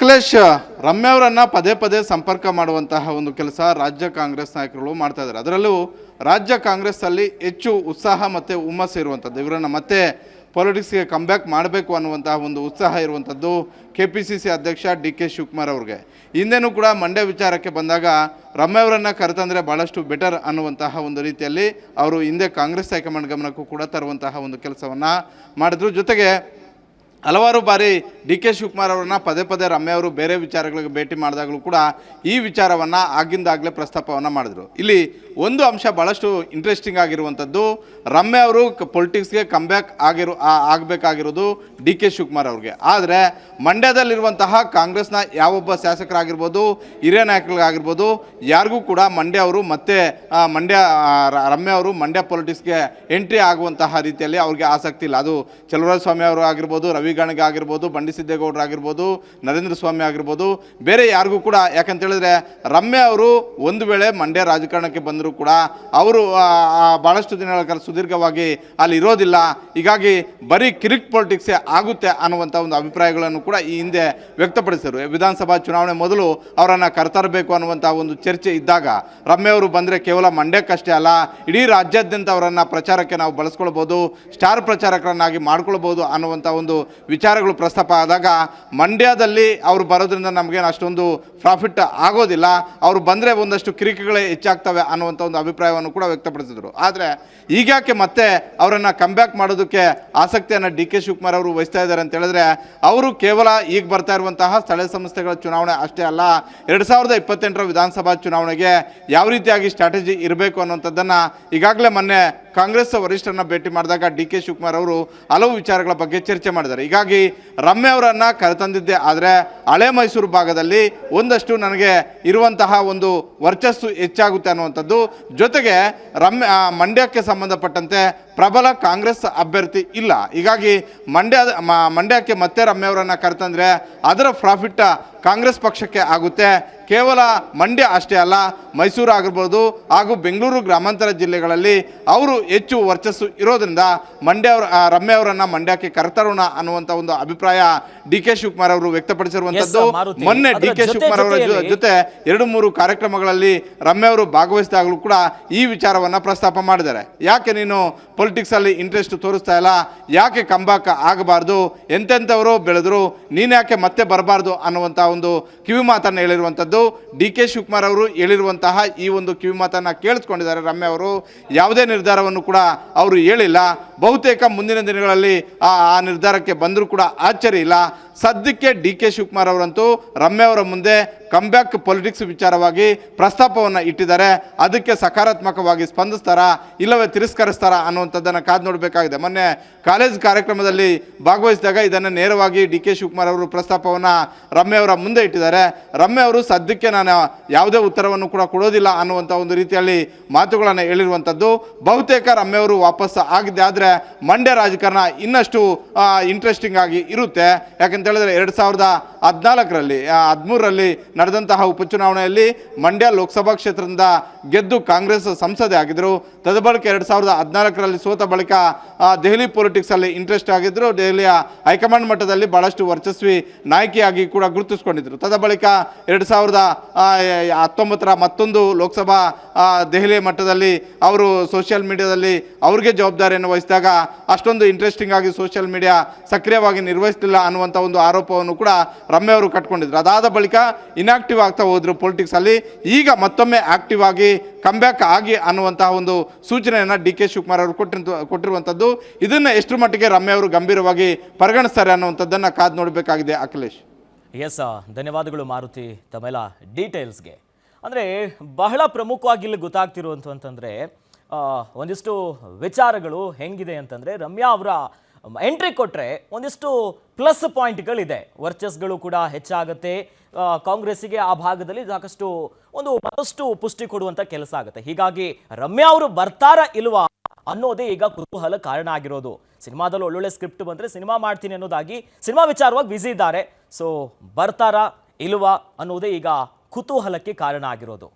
ಅಖಿಲೇಶ್ ರಮ್ಯ ಅವರನ್ನು ಪದೇ ಪದೇ ಸಂಪರ್ಕ ಮಾಡುವಂತಹ ಒಂದು ಕೆಲಸ ರಾಜ್ಯ ಕಾಂಗ್ರೆಸ್ ನಾಯಕರುಗಳು ಮಾಡ್ತಾ ಇದ್ದಾರೆ. ಅದರಲ್ಲೂ ರಾಜ್ಯ ಕಾಂಗ್ರೆಸ್ಸಲ್ಲಿ ಹೆಚ್ಚು ಉತ್ಸಾಹ ಮತ್ತು ಹುಮ್ಮಸ್ಸು ಇರುವಂಥದ್ದು. ಇವರನ್ನು ಮತ್ತೆ ಪೊಲಿಟಿಕ್ಸ್ಗೆ ಕಂಬ್ಯಾಕ್ ಮಾಡಬೇಕು ಅನ್ನುವಂತಹ ಒಂದು ಉತ್ಸಾಹ ಇರುವಂಥದ್ದು ಕೆ ಪಿ ಸಿ ಸಿ ಅಧ್ಯಕ್ಷ ಡಿ ಕೆ ಶಿವಕುಮಾರ್ ಅವ್ರಿಗೆ. ಹಿಂದೆನೂ ಕೂಡ ಮಂಡ್ಯ ವಿಚಾರಕ್ಕೆ ಬಂದಾಗ ರಮ್ಯ ಕರೆತಂದರೆ ಕರೆತಂದ್ರೆ ಭಾಳಷ್ಟು ಬೆಟರ್ ಅನ್ನುವಂತಹ ಒಂದು ರೀತಿಯಲ್ಲಿ ಅವರು ಹಿಂದೆ ಕಾಂಗ್ರೆಸ್ ಹೈಕಮಾಂಡ್ ಗಮನಕ್ಕೂ ಕೂಡ ತರುವಂತಹ ಒಂದು ಕೆಲಸವನ್ನು ಮಾಡಿದ್ರು. ಜೊತೆಗೆ ಹಲವಾರು ಬಾರಿ ಡಿ ಕೆ ಶಿವಕುಮಾರ್ ಅವರನ್ನು ಪದೇ ಪದೇ ರಮ್ಯ ಅವರು ಬೇರೆ ವಿಚಾರಗಳಿಗೆ ಭೇಟಿ ಮಾಡಿದಾಗಲೂ ಕೂಡ ಈ ವಿಚಾರವನ್ನು ಆಗಿಂದಾಗಲೇ ಪ್ರಸ್ತಾಪವನ್ನು ಮಾಡಿದರು. ಇಲ್ಲಿ ಒಂದು ಅಂಶ ಭಾಳಷ್ಟು ಇಂಟ್ರೆಸ್ಟಿಂಗ್ ಆಗಿರುವಂಥದ್ದು. ರಮ್ಯ ಅವರು ಪೊಲಿಟಿಕ್ಸ್ಗೆ ಕಂಬ್ಯಾಕ್ ಆಗಿರೋ ಆಗಬೇಕಾಗಿರೋದು ಡಿ ಕೆ ಶಿವಕುಮಾರ್ ಅವ್ರಿಗೆ. ಆದರೆ ಮಂಡ್ಯದಲ್ಲಿರುವಂತಹ ಕಾಂಗ್ರೆಸ್ನ ಯಾವೊಬ್ಬ ಶಾಸಕರಾಗಿರ್ಬೋದು, ಹಿರಿಯ ನಾಯಕರಿಗಾಗಿರ್ಬೋದು, ಯಾರಿಗೂ ಕೂಡ ಮಂಡ್ಯ ಅವರು ಮತ್ತೆ ಮಂಡ್ಯ ರಮ್ಯ ಅವರು ಮಂಡ್ಯ ಪೊಲಿಟಿಕ್ಸ್ಗೆ ಎಂಟ್ರಿ ಆಗುವಂತಹ ರೀತಿಯಲ್ಲಿ ಅವ್ರಿಗೆ ಆಸಕ್ತಿ ಇಲ್ಲ. ಅದು ಚಲುವರಾಜ ಸ್ವಾಮಿ ಅವರು ಆಗಿರ್ಬೋದು, ರವಿ ಗಾಣಿಗ ಆಗಿರ್ಬೋದು, ಬಂಡಿ ಸಿದ್ದೇಗೌಡರು ಆಗಿರ್ಬೋದು, ನರೇಂದ್ರ ಸ್ವಾಮಿ ಆಗಿರ್ಬೋದು, ಬೇರೆ ಯಾರಿಗೂ ಕೂಡ ಯಾಕಂತ ಹೇಳಿದ್ರೆ ರಮ್ಯ ಅವರು ಒಂದು ವೇಳೆ ಮಂಡ್ಯ ರಾಜಕಾರಣಕ್ಕೆ ಬಂದರೂ ಕೂಡ ಅವರು ಬಹಳಷ್ಟು ದಿನಗಳ ಕಾಲ ಸುದೀರ್ಘವಾಗಿ ಅಲ್ಲಿ ಇರೋದಿಲ್ಲ. ಹೀಗಾಗಿ ಬರೀ ಕಿರಿಕ್ ಪಾಲಿಟಿಕ್ಸೇ ಆಗುತ್ತೆ ಅನ್ನುವಂಥ ಒಂದು ಅಭಿಪ್ರಾಯಗಳನ್ನು ಕೂಡ ಈ ಹಿಂದೆ ವ್ಯಕ್ತಪಡಿಸಿದರು. ವಿಧಾನಸಭಾ ಚುನಾವಣೆ ಮೊದಲು ಅವರನ್ನು ಕರೆತರಬೇಕು ಅನ್ನುವಂಥ ಒಂದು ಚರ್ಚೆ ಇದ್ದಾಗ ರಮ್ಯ ಅವರು ಬಂದರೆ ಕೇವಲ ಮಂಡ್ಯಕ್ಕಷ್ಟೇ ಅಲ್ಲ, ಇಡೀ ರಾಜ್ಯಾದ್ಯಂತ ಅವರನ್ನು ಪ್ರಚಾರಕ್ಕೆ ನಾವು ಬಳಸ್ಕೊಳ್ಬೋದು, ಸ್ಟಾರ್ ಪ್ರಚಾರಕರನ್ನಾಗಿ ಮಾಡ್ಕೊಳ್ಬೋದು ಅನ್ನುವಂಥ ಒಂದು ವಿಚಾರಗಳು ಪ್ರಸ್ತಾಪ ಆದಾಗ ಮಂಡ್ಯದಲ್ಲಿ ಅವರು ಬರೋದ್ರಿಂದ ನಮಗೇನು ಅಷ್ಟೊಂದು ಪ್ರಾಫಿಟ್ ಆಗೋದಿಲ್ಲ. ಅವರು ಬಂದರೆ ಒಂದಷ್ಟು ಕಿರಿಕಿಗಳೇ ಹೆಚ್ಚಾಗ್ತವೆ ಅನ್ನುವಂಥ ಒಂದು ಅಭಿಪ್ರಾಯವನ್ನು ಕೂಡ ವ್ಯಕ್ತಪಡಿಸಿದರು. ಆದರೆ ಈಗ್ಯಾಕೆ ಮತ್ತೆ ಅವರನ್ನು ಕಂಬ್ಯಾಕ್ ಮಾಡೋದಕ್ಕೆ ಆಸಕ್ತಿಯನ್ನು ಡಿ ಕೆ ಶಿವಕುಮಾರ್ ಅವರು ವಹಿಸ್ತಾ ಇದ್ದಾರೆ ಅಂತ ಹೇಳಿದ್ರೆ, ಅವರು ಕೇವಲ ಈಗ ಬರ್ತಾ ಇರುವಂತಹ ಸ್ಥಳೀಯ ಸಂಸ್ಥೆಗಳ ಚುನಾವಣೆ ಅಷ್ಟೇ ಅಲ್ಲ, ಎರಡು ಸಾವಿರದ ಇಪ್ಪತ್ತೆಂಟರ ವಿಧಾನಸಭಾ ಚುನಾವಣೆಗೆ ಯಾವ ರೀತಿಯಾಗಿ ಸ್ಟ್ರಾಟಜಿ ಇರಬೇಕು ಅನ್ನುವಂಥದ್ದನ್ನು ಈಗಾಗಲೇ ಮೊನ್ನೆ ಕಾಂಗ್ರೆಸ್ ವರಿಷ್ಠರನ್ನ ಭೇಟಿ ಮಾಡಿದಾಗ ಡಿ ಕೆ ಶಿವಕುಮಾರ್ ಅವರು ಹಲವು ವಿಚಾರಗಳ ಬಗ್ಗೆ ಚರ್ಚೆ ಮಾಡಿದ್ದಾರೆ. ಹೀಗಾಗಿ ರಮ್ಯ ಅವರನ್ನು ಕರೆತಂದಿದ್ದೆ, ಆದರೆ ಹಳೆ ಮೈಸೂರು ಭಾಗದಲ್ಲಿ ಒಂದಷ್ಟು ನನಗೆ ಇರುವಂತಹ ಒಂದು ವರ್ಚಸ್ಸು ಹೆಚ್ಚಾಗುತ್ತೆ ಅನ್ನುವಂಥದ್ದು. ಜೊತೆಗೆ ರಮ್ಯ ಮಂಡ್ಯಕ್ಕೆ ಸಂಬಂಧಪಟ್ಟಂತೆ ಪ್ರಬಲ ಕಾಂಗ್ರೆಸ್ ಅಭ್ಯರ್ಥಿ ಇಲ್ಲ. ಹೀಗಾಗಿ ಮಂಡ್ಯ ಮಂಡ್ಯಕ್ಕೆ ಮತ್ತೆ ರಮ್ಯ ಕರೆತಂದರೆ ಅದರ ಪ್ರಾಫಿಟ್ ಕಾಂಗ್ರೆಸ್ ಪಕ್ಷಕ್ಕೆ ಆಗುತ್ತೆ. ಕೇವಲ ಮಂಡ್ಯ ಅಷ್ಟೇ ಅಲ್ಲ, ಮೈಸೂರು ಆಗಿರ್ಬೋದು ಹಾಗೂ ಬೆಂಗಳೂರು ಗ್ರಾಮಾಂತರ ಜಿಲ್ಲೆಗಳಲ್ಲಿ ಅವರು ಹೆಚ್ಚು ವರ್ಚಸ್ಸು ಇರೋದ್ರಿಂದ ಮಂಡ್ಯ ರಮ್ಯ ಅವರನ್ನ ಮಂಡ್ಯಕ್ಕೆ ಕರೆತರೋಣ ಅನ್ನುವಂಥ ಒಂದು ಅಭಿಪ್ರಾಯ ಡಿ ಕೆ ಶಿವಕುಮಾರ್ ಅವರು ವ್ಯಕ್ತಪಡಿಸಿರುವಂತದ್ದು ಮೊನ್ನೆ ಡಿ ಕೆ ಶಿವಕುಮಾರ್ ಅವರ ಜೊತೆ ಎರಡು ಮೂರು ಕಾರ್ಯಕ್ರಮಗಳಲ್ಲಿ ರಮ್ಯ ಅವರು ಭಾಗವಹಿಸಿದಾಗಲೂ ಕೂಡ ಈ ವಿಚಾರವನ್ನ ಪ್ರಸ್ತಾಪ ಮಾಡಿದ್ದಾರೆ. ಯಾಕೆ ನೀನು ಪೊಲಿಟಿಕ್ಸ್ ಅಲ್ಲಿ ಇಂಟ್ರೆಸ್ಟ್ ತೋರಿಸ್ತಾ ಇಲ್ಲ? ಯಾಕೆ ಕಂಬಾಕ ಆಗಬಾರ್ದು? ಎಂತೆಂಥವರು ಬೆಳೆದ್ರು? ನೀನು ಯಾಕೆ ಮತ್ತೆ ಬರಬಾರ್ದು ಅನ್ನುವಂಥ ಒಂದು ಕಿವಿ ಮಾತನ್ನು ಹೇಳಿರುವಂಥದ್ದು ಡಿ ಕೆ ಶಿವಕುಮಾರ್ ಅವರು ಹೇಳಿರುವಂತಹ ಈ ಒಂದು ಕಿವಿ ಮಾತನ್ನು ಕೇಳಿಸ್ಕೊಂಡಿದ್ದಾರೆ ರಮ್ಯ ಅವರು. ಯಾವುದೇ ನಿರ್ಧಾರವನ್ನು ಕೂಡ ಅವರು ಹೇಳಿಲ್ಲ. ಬಹುತೇಕ ಮುಂದಿನ ದಿನಗಳಲ್ಲಿ ಆ ನಿರ್ಧಾರಕ್ಕೆ ಬಂದರೂ ಕೂಡ ಆಶ್ಚರ್ಯ ಇಲ್ಲ. ಸದ್ಯಕ್ಕೆ ಡಿ ಕೆ ಶಿವಕುಮಾರ್ ಅವರಂತೂ ರಮ್ಯ ಅವರ ಮುಂದೆ ಕಂಬ್ಯಾಕ್ ಪೊಲಿಟಿಕ್ಸ್ ವಿಚಾರವಾಗಿ ಪ್ರಸ್ತಾಪವನ್ನು ಇಟ್ಟಿದ್ದಾರೆ. ಅದಕ್ಕೆ ಸಕಾರಾತ್ಮಕವಾಗಿ ಸ್ಪಂದಿಸ್ತಾರಾ, ಇಲ್ಲವೇ ತಿರಸ್ಕರಿಸ್ತಾರಾ ಅನ್ನುವಂಥದ್ದನ್ನು ಕಾದು ನೋಡಬೇಕಾಗಿದೆ. ಮೊನ್ನೆ ಕಾಲೇಜ್ ಕಾರ್ಯಕ್ರಮದಲ್ಲಿ ಭಾಗವಹಿಸಿದಾಗ ಇದನ್ನು ನೇರವಾಗಿ ಡಿ ಕೆ ಶಿವಕುಮಾರ್ ಅವರು ಪ್ರಸ್ತಾಪವನ್ನು ರಮ್ಯ ಅವರ ಮುಂದೆ ಇಟ್ಟಿದ್ದಾರೆ. ರಮ್ಯ ಅವರು, ಸದ್ಯಕ್ಕೆ ನಾನು ಯಾವುದೇ ಉತ್ತರವನ್ನು ಕೂಡ ಕೊಡೋದಿಲ್ಲ ಅನ್ನುವಂಥ ಒಂದು ರೀತಿಯಲ್ಲಿ ಮಾತುಗಳನ್ನು ಹೇಳಿರುವಂಥದ್ದು. ಬಹುತೇಕ ರಮ್ಯ ಅವರು ವಾಪಸ್ ಆಗಿದೆ ಆದರೆ ಮಂಡ್ಯ ರಾಜಕಾರಣ ಇನ್ನಷ್ಟು ಇಂಟ್ರೆಸ್ಟಿಂಗ್ ಆಗಿ ಇರುತ್ತೆ. ಯಾಕಂತ ಹೇಳಿದ್ರೆ ಎರಡು ಸಾವಿರದ ಹದಿನಾಲ್ಕರಲ್ಲಿ ಹದಿಮೂರರಲ್ಲಿ ನಡೆದಂತಹ ಉಪಚುನಾವಣೆಯಲ್ಲಿ ಮಂಡ್ಯ ಲೋಕಸಭಾ ಕ್ಷೇತ್ರದಿಂದ ಗೆದ್ದು ಕಾಂಗ್ರೆಸ್ ಸಂಸದೆ ಆಗಿದ್ದರು ತದ ಬಳಿಕ ಎರಡು ಸಾವಿರದ ಹದಿನಾಲ್ಕರಲ್ಲಿ ಸೋತ ಬಳಿಕ ದೆಹಲಿ ಪೊಲಿಟಿಕ್ಸಲ್ಲಿ ಇಂಟ್ರೆಸ್ಟ್ ಆಗಿದ್ದರು ದೆಹಲಿಯ ಹೈಕಮಾಂಡ್ ಮಟ್ಟದಲ್ಲಿ ಭಾಳಷ್ಟು ವರ್ಚಸ್ವಿ ನಾಯಕಿಯಾಗಿ ಕೂಡ ಗುರುತಿಸಿಕೊಂಡಿದ್ದರು ತದ ಬಳಿಕ ಎರಡು ಸಾವಿರದ ಹತ್ತೊಂಬತ್ತರ ಮತ್ತೊಂದು ಲೋಕಸಭಾ ದೆಹಲಿ ಮಟ್ಟದಲ್ಲಿ ಅವರು ಸೋಷಿಯಲ್ ಮೀಡಿಯಾದಲ್ಲಿ ಅವ್ರಿಗೆ ಜವಾಬ್ದಾರಿಯನ್ನು ವಹಿಸಿದಾಗ ಅಷ್ಟೊಂದು ಇಂಟ್ರೆಸ್ಟಿಂಗ್ ಆಗಿ ಸೋಷಿಯಲ್ ಮೀಡಿಯಾ ಸಕ್ರಿಯವಾಗಿ ನಿರ್ವಹಿಸಲಿಲ್ಲ ಅನ್ನುವಂಥ ಒಂದು ಆರೋಪವನ್ನು ಕೂಡ ರಮ್ಯ ಅವರು ಕಟ್ಕೊಂಡಿದ್ರು. ಅದಾದ ಬಳಿಕ ಇನ್ಆಕ್ಟಿವ್ ಆಗ್ತಾ ಹೋದ್ರು ಪೊಲಿಟಿಕ್ಸ್ ಅಲ್ಲಿ, ಈಗ ಮತ್ತೊಮ್ಮೆ ಆಕ್ಟಿವ್ ಆಗಿ ಕಂಬ್ಯಾಕ್ ಆಗಿ ಅನ್ನುವಂತಹ ಒಂದು ಸೂಚನೆಯನ್ನು ಡಿ ಕೆ ಶಿವಕುಮಾರ್ ಅವರು ಕೊಟ್ಟಿರು ಕೊಟ್ಟಿರುವಂಥದ್ದು ಇದನ್ನ ಎಷ್ಟು ಮಟ್ಟಿಗೆ ರಮ್ಯ ಅವರು ಗಂಭೀರವಾಗಿ ಪರಿಗಣಿಸ್ತಾರೆ ಅನ್ನುವಂಥದ್ದನ್ನು ಕಾದು ನೋಡಬೇಕಾಗಿದೆ ಅಖಿಲೇಶ್. ಎಸ್ ಧನ್ಯವಾದಗಳು ಮಾರುತಿ ತಮ್ಮೆಲ್ಲ ಡೀಟೇಲ್ಸ್ಗೆ. ಅಂದರೆ ಬಹಳ ಪ್ರಮುಖವಾಗಿ ಇಲ್ಲಿ ಗೊತ್ತಾಗ್ತಿರುವಂಥ ಅಂತಂದರೆ ಒಂದಿಷ್ಟು ವಿಚಾರಗಳು ಹೆಂಗಿದೆ ಅಂತಂದರೆ ರಮ್ಯಾ ಅವರ ಎಂಟ್ರಿ ಕೊಟ್ಟರೆ ಒಂದಿಷ್ಟು ಪ್ಲಸ್ ಪಾಯಿಂಟ್ಗಳಿದೆ ವರ್ಚಸ್ಗಳು ಕೂಡ ಹೆಚ್ಚಾಗುತ್ತೆ. ಕಾಂಗ್ರೆಸ್ಸಿಗೆ ಆ ಭಾಗದಲ್ಲಿ ಸಾಕಷ್ಟು ಒಂದು ಮತ್ತಷ್ಟು ಪುಷ್ಟಿ ಕೊಡುವಂಥ ಕೆಲಸ ಆಗುತ್ತೆ. ಹೀಗಾಗಿ ರಮ್ಯಾ ಅವರು ಬರ್ತಾರಾ ಇಲ್ವಾ ಅನ್ನೋದೇ ಈಗ ಕುತೂಹಲ ಕಾರಣ ಆಗಿರೋದು. ಸಿನಿಮಾದಲ್ಲಿ ಒಳ್ಳೊಳ್ಳೆ ಸ್ಕ್ರಿಪ್ಟ್ ಬಂದರೆ ಸಿನಿಮಾ ಮಾಡ್ತೀನಿ ಅನ್ನೋದಾಗಿ ಸಿನಿಮಾ ವಿಚಾರವಾಗಿ ಬ್ಯುಸಿ ಇದ್ದಾರೆ. ಸೊ ಬರ್ತಾರಾ ಇಲ್ವಾ ಅನ್ನೋದೇ ಈಗ ಕುತೂಹಲಕ್ಕೆ ಕಾರಣ ಆಗಿರೋದು.